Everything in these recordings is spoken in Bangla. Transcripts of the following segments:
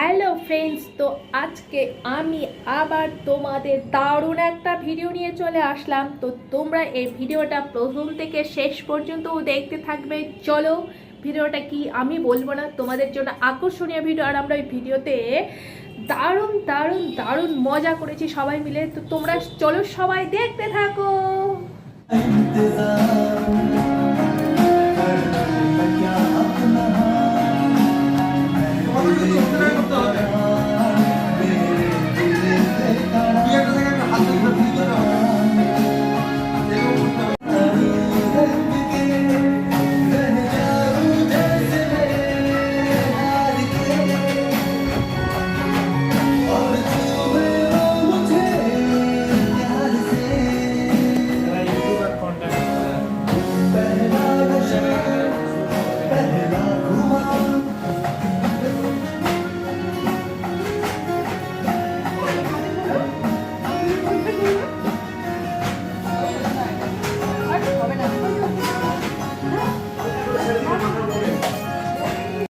হ্যালো ফ্রেন্ডস, তো আজকে আমি আবার তোমাদের দারুণ একটা ভিডিও নিয়ে চলে আসলাম। তো তোমরা এই ভিডিওটা প্রথম থেকে শেষ পর্যন্ত দেখতে থাকবে। চলো, ভিডিওটা কি আমি বলব না, তোমাদের জন্য আকর্ষণীয় ভিডিও। আর আমরা ওই ভিডিওতে দারুণ দারুণ দারুণ মজা করেছি সবাই মিলে। তো তোমরা চলো সবাই দেখতে থাকো।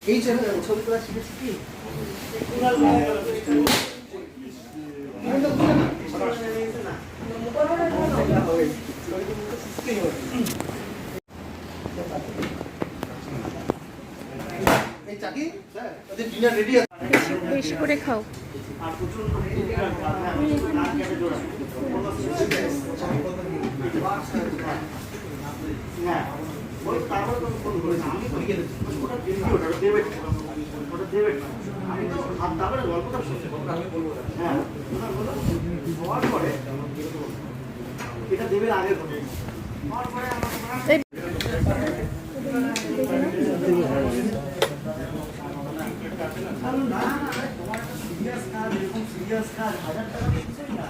এই ছবি তোলা শিখেছি কি? বেশি করে খাও। হ্যাঁ। এটা দেবে আগে সিরিয়াস কাজ হাজার টাকা না